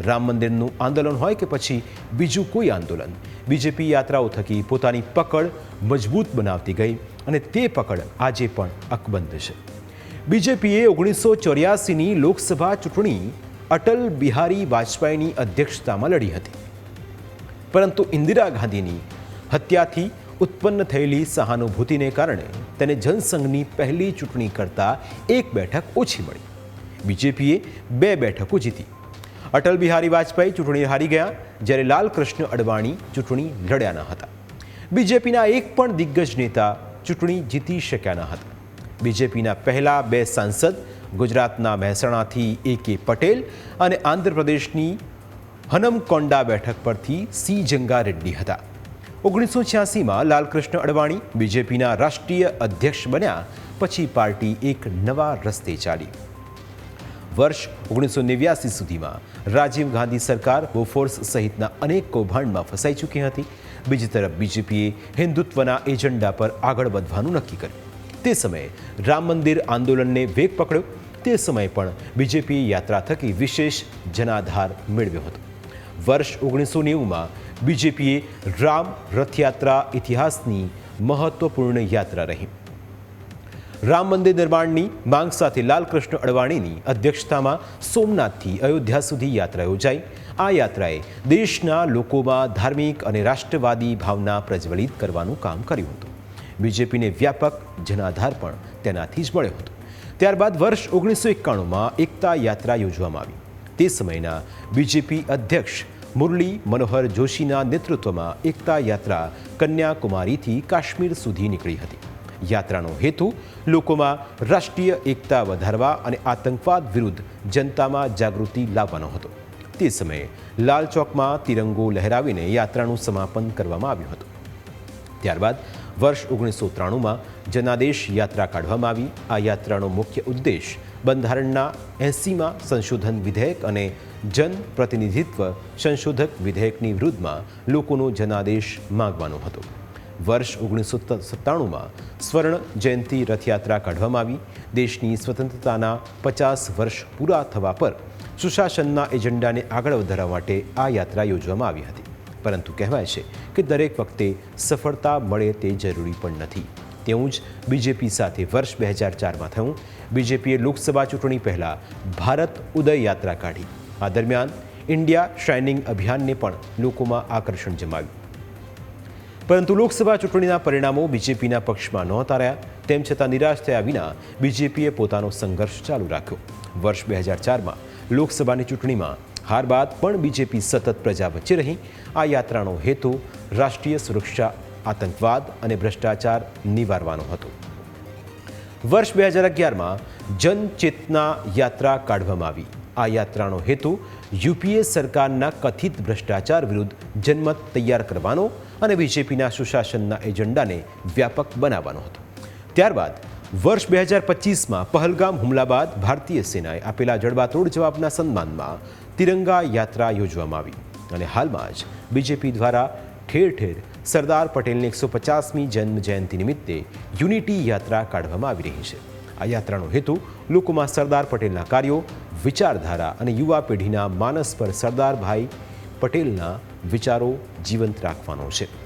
રામ મંદિરનું આંદોલન હોય કે પછી બીજું કોઈ આંદોલન? બીજેપી યાત્રાઓ થકી પોતાની પકડ મજબૂત બનાવતી ગઈ અને તે પકડ આજે પણ અકબંધ છે. બીજેપીએ ઓગણીસો ચોર્યાસીની લોકસભા ચૂંટણી અટલ બિહારી વાજપેયીની અધ્યક્ષતામાં લડી હતી. પરંતુ ઇન્દિરા ગાંધીની હત્યાથી ઉત્પન્ન થયેલી સહાનુભૂતિને કારણે તેને જનસંઘની પહેલી ચૂંટણી કરતાં એક બેઠક ઓછી મળી. બીજેપીએ બે બેઠકો જીતી. અટલ બિહારી વાજપેયી ચૂંટણી હારી ગયા, જ્યારે લાલકૃષ્ણ અડવાણી ચૂંટણી લડ્યા ન હતા. બીજેપીના એક પણ દિગ્ગજ નેતા ચૂંટણી જીતી શક્યા ન હતા. બીજેપીના પહેલા બે સાંસદ, ગુજરાતના મહેસાણાથી એ કે પટેલ અને આંધ્રપ્રદેશની હનમકોંડા બેઠક પરથી સી જંગા રેડ્ડી હતા. ઓગણીસો છ્યાસીમાં લાલકૃષ્ણ અડવાણી બીજેપીના રાષ્ટ્રીય અધ્યક્ષ બન્યા, પછી પાર્ટી એક નવા રસ્તે ચાલી. વર્ષ ઓગણીસો નેવ્યાસી સુધીમાં રાજીવ ગાંધી સરકાર બોફોર્સ સહિતના અનેક કૌભાંડમાં ફસાઈ ચૂકી હતી. બીજી તરફ બીજેપીએ હિન્દુત્વના એજન્ડા પર આગળ વધવાનું નક્કી કર્યું. તે સમયે રામ મંદિર આંદોલનને વેગ પકડ્યો. તે સમયે પણ બીજેપીએ યાત્રા થકી વિશેષ જનાધાર મેળવ્યો હતો. વર્ષ ઓગણીસો નેવુંમાં બીજેપીએ રામ રથયાત્રા ઇતિહાસની મહત્વપૂર્ણ યાત્રા રહી. રામ મંદિર નિર્માણની માંગ સાથે લાલકૃષ્ણ અડવાણીની અધ્યક્ષતામાં સોમનાથથી અયોધ્યા સુધી યાત્રા યોજાઈ. આ યાત્રાએ દેશના લોકોમાં ધાર્મિક અને રાષ્ટ્રવાદી ભાવના પ્રજ્વલિત કરવાનું કામ કર્યું હતું. બીજેપીને વ્યાપક જનાધાર પણ તેનાથી જ મળ્યો હતો. ત્યારબાદ વર્ષ ઓગણીસો એકાણુંમાં એકતા યાત્રા યોજવામાં આવી. તે સમયના બીજેપી અધ્યક્ષ મુરલી મનોહર જોશીના નેતૃત્વમાં એકતા યાત્રા કન્યાકુમારીથી કાશ્મીર સુધી નીકળી હતી. યાત્રાનો હેતુ લોકોમાં રાષ્ટ્રીય એકતા વધારવા અને આતંકવાદ વિરુદ્ધ જનતામાં જાગૃતિ લાવવાનો હતો. તે સમયે લાલ ચોકમાં તિરંગો લહેરાવીને યાત્રાનું સમાપન કરવામાં આવ્યું હતું. ત્યારબાદ વર્ષ ઓગણીસો ત્રાણુંમાં જનાદેશ યાત્રા કાઢવામાં આવી. આ યાત્રાનો મુખ્ય ઉદ્દેશ બંધારણના એંસીમાં સંશોધન વિધેયક અને જનપ્રતિનિધિત્વ સંશોધક વિધેયકની વિરુદ્ધમાં લોકોનો જનાદેશ માગવાનો હતો. વર્ષ ઓગણીસો સત્તાણુંમાં સ્વર્ણ જયંતિ રથયાત્રા કાઢવામાં આવી. દેશની સ્વતંત્રતાના પચાસ વર્ષ પૂરા થવા પર સુશાસનના એજન્ડાને આગળ વધારવા માટે આ યાત્રા યોજવામાં આવી હતી. પરંતુ કહેવાય છે કે દરેક વખતે સફળતા મળે તે જરૂરી પણ નથી. તેવું જ બીજેપી સાથે વર્ષ બે હજાર ચારમાં થયું. બીજેપીએ લોકસભા ચૂંટણી પહેલાં ભારત ઉદય યાત્રા કાઢી. આ દરમિયાન ઇન્ડિયા શાઇનિંગ અભિયાનને પણ લોકોમાં આકર્ષણ જમાવ્યું. પરંતુ લોકસભા ચૂંટણીના પરિણામો બીજેપીના પક્ષમાં નહોતા રહ્યા. તેમ છતાં નિરાશ થયા વિના બીજેપીએ પોતાનો સંઘર્ષ ચાલુ રાખ્યો. વર્ષ બે હજાર ચારમાં લોકસભાની ચૂંટણીમાં હાર બાદ પણ બીજેપી સતત પ્રજા વચ્ચે રહી. આ યાત્રાનો હેતુ રાષ્ટ્રીય સુરક્ષા, આતંકવાદ અને ભ્રષ્ટાચાર નિવારવાનો હતો. વર્ષ બે હજાર અગિયારમાં જનચેતના યાત્રા કાઢવામાં આવી. આ યાત્રાનો હેતુ યુપીએ સરકારના કથિત ભ્રષ્ટાચાર વિરુદ્ધ જનમત તૈયાર કરવાનો અને બીજેપીના સુશાસનના એજન્ડાને વ્યાપક બનાવવાનો હતો. ત્યારબાદ, વર્ષ બે હજાર પચીસમાં પહલગામ હુમલા બાદ ભારતીય સેનાએ આપેલા જડબાતોડ જવાબના સન્માનમાં તિરંગા યાત્રા યોજવામાં આવી અને હાલમાં જ બીજેપી દ્વારા ઠેર ઠેર સરદાર પટેલની એકસો પચાસમી જન્મ જયંતિ નિમિત્તે યુનિટી યાત્રા કાઢવામાં આવી રહી છે. આ યાત્રાનો હેતુ લોકોમાં સરદાર પટેલના કાર્યો, વિચારધારા અને યુવા પેઢીના માનસ પર સરદારભાઈ પટેલના વિચારો જીવંત રાખવાનો છે.